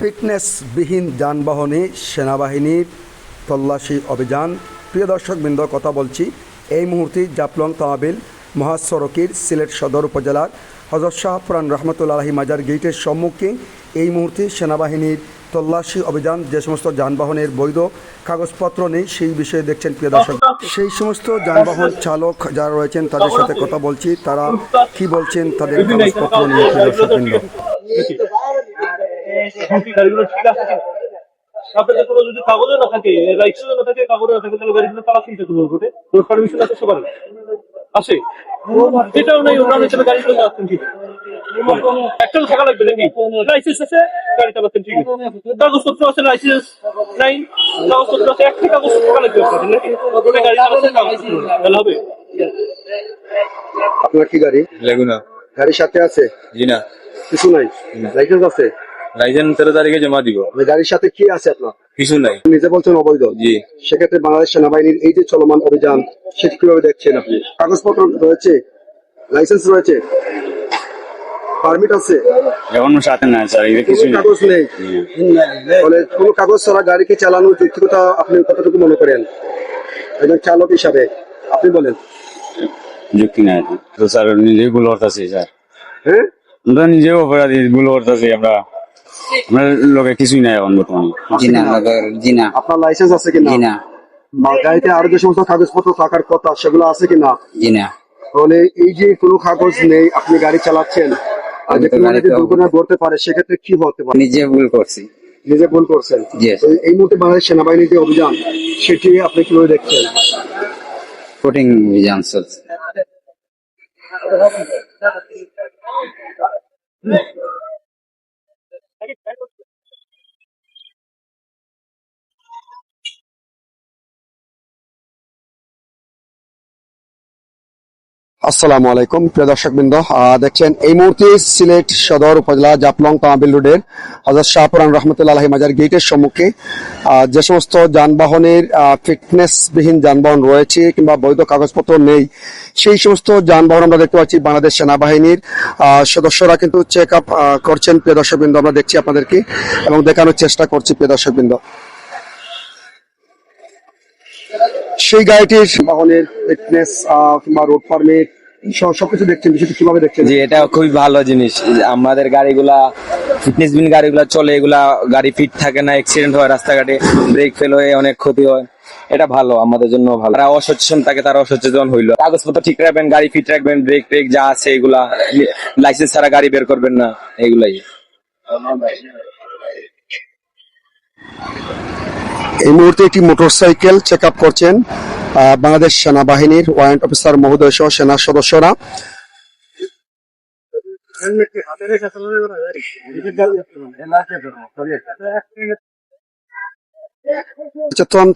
ফিটনেসবিহীন যানবাহনে সেনাবাহিনীর তল্লাশি অভিযান। প্রিয় দর্শকবৃন্দ কথা বলছি এই মুহূর্তে জাপলং তামাবিল মহাসড়কের সিলেট সদর উপজেলার হজরত শাহপুরান রহমতুল্লাহি মাজার গেটের সম্মুখে এই মুহূর্তে সেনাবাহিনীর তল্লাশি অভিযান, যে সমস্ত যানবাহনের বৈধ কাগজপত্র নেই সেই বিষয়ে দেখছেন প্রিয় দর্শক। সেই সমস্ত যানবাহন চালক যারা রয়েছেন তাদের সাথে কথা বলছি, তারা কি বলছেন তাদের কাগজপত্র নিয়ে প্রিয় দর্শকবৃন্দ গাড়িগুলো ঠিক আছে আপনাদের কোনো যদি কাগজে না থাকে লাইসেন্স না থাকে কাগজে না থাকে তাহলে গাড়িগুলো তারা কিনতে করব রোডে রোড পারমিশন আছে সবার? আছে? এটাও নেই ওটা নেই তাহলে গাড়িগুলো চালাচ্ছেন ঠিক একটা থাকা লাগবে নাকি? লাইসেন্স আছে গাড়ি চালাচ্ছেন ঠিক কাগজপত্র আছে লাইসেন্স নাই কাগজপত্র আছে একটা কাগজ থাকা লাগবে আপনাদের গাড়ি চালাচ্ছেন কাগজপত্র তাহলে হবে। আপনার কি গাড়ি? লেগুনা। গাড়ির সাথে আছে? জি না কিছু নাই? লাইসেন্স আছে? লাইসেন্স তেরো তারিখে জমা দিব। ওই গাড়ির সাথে কি আছে আপনার? কিছু নাই। নিজে বলছেন অবৈধ। জি। সেক্ষেত্রে বাংলাদেশ সেনাবাহিনীর এই যে চলমান অভিযান সেটি কীভাবে দেখছেন আপনি? কাগজপত্র রয়েছে? লাইসেন্স রয়েছে? পারমিট আছে? এখন সাথে নাই স্যার এটা কিছু নাই। কাগজ নেই? ফলে কোনো কাগজ ছাড়া গাড়িকে চালানোর যৌক্তিকতা আপনি কতটুকু মনে করেন? একজন চালক হিসাবে আপনি বলেন। যুক্তি নাই। তো স্যার নিজেই ভুল করতেছি স্যার। হ্যাঁ? নিজেও অপরাধী ভুল করতেছি আমরা লোকে কিছুই নাই এখন বর্তমানে। জি না জি না আপনার লাইসেন্স আছে কিনা? জি না বা গাড়িতে আরও যে সমস্ত কাগজপত্র থাকার কথা সেগুলো আছে কিনা? জি না তাহলে এই যে কোনো কাগজ নেই আপনি গাড়ি চালাচ্ছেন আর যে কোনো দুর্ঘটনা ঘটতে পারে সেক্ষেত্রে কি হতে পারে? নিজে ভুল করছি। নিজে ভুল করছেন? এই মুহূর্তে বাংলাদেশ সেনাবাহিনীর যে অভিযান সেটি আপনি কীভাবে দেখছেন? অভিযান চলছে। hay que আসসালামু আলাইকুম, প্রিয় দর্শকবৃন্দ। দেখছেন, এই মুহূর্তে সিলেট সদর উপজেলা জাপলং তামাবিল রোডের হজরত শাহপুরান রহমতুল্লাহ মাজার গেটের সম্মুখে যে সমস্ত যানবাহনের ফিটনেসবিহীন যানবাহন রয়েছে কিংবা বৈধ কাগজপত্র নেই, সেই সমস্ত যানবাহন আমরা দেখতে পাচ্ছি বাংলাদেশ সেনাবাহিনীর। সদস্যরা কিন্তু চেক আপ করছেন, প্রিয় দর্শকবৃন্দ, আমরা দেখছি আপনাদেরকে এবং দেখানোর চেষ্টা করছি, প্রিয় দর্শকবৃন্দ। সেই গাড়িটির বাহনের ফিটনেস কিংবা রোড পারমিট সবকিছু দেখছেন, বিষয়টি কীভাবে দেখছেন? জি, এটা খুবই ভালো জিনিস। আমাদের গাড়িগুলা ফিটনেস বিন গাড়িগুলা চলে, এগুলা গাড়ি ফিট থাকে না অ্যাক্সিডেন্ট হয় রাস্তাঘাটে ব্রেক ফেল হয়ে অনেক ক্ষতি হয়। এটা ভালো, আমাদের জন্য ভালো। যারা অসচেতন থাকে, তারা অসচেতন হইল। কাগজপত্র ঠিক রাখবেন, গাড়ি ফিট রাখবেন ব্রেক ট্রেক যা আছে এগুলা লাইসেন্স ছাড়া গাড়ি বের করবেন না, এগুলাই। এই মুহূর্তে একটি মোটরসাইকেল চেক আপ করছেন বাংলাদেশ সেনাবাহিনীর ওয়ারেন্ট অফিসার মহোদয় সহ সেনা সদস্যরা।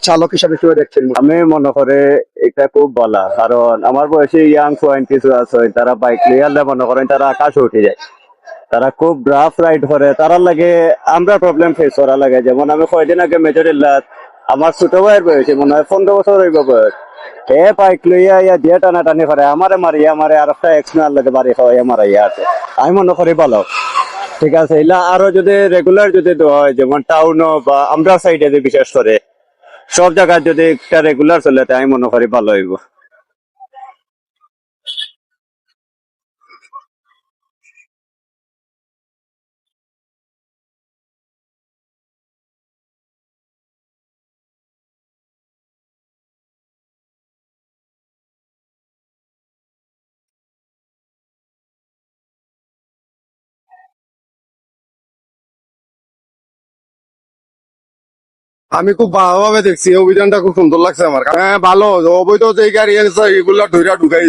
চালক হিসাবে দেখছেন আমি মনে করে এটা খুব বলা, কারণ আমার বয়সে ইয়াং পয়েন্ট কিছু আছে তারা বাইক লিয়ালে মনে করেন তারা আকাশে উঠে যায়। তারা খুব রাফ রাইড করে। তারা লাগে আমরা প্রবলেম ফেস করা লাগে। যেমন আমি কয়দিন আগে মেজর ইল্লাত আমার ছোট ভাইয়ের বয়সে মনে হয় পনেরো বছর হইব বয়স। এ বাইক লইয়া, ইয়া দিয়ে টানাটানি করে। আমারে মারি আমারে আর একটা এক্সনার লাগে বাড়ি খাওয়াই আমার ইয়া আছে। আমি মনে করি ভালো। ঠিক আছে, এলা আরও যদি রেগুলার যদি দেওয়া হয়, যেমন টাউনও বা আমরা সাইডে বিশেষ করে, সব জায়গায় যদি একটা রেগুলার চলে, তাই আমি মনে করি ভালো হইব। আমি খুব ভালোভাবে দেখছি, অভিযানটা খুব সুন্দর লাগছে আমার। হ্যাঁ ভালো। অবৈধ যে গাড়ি এগুলা ঢুকাই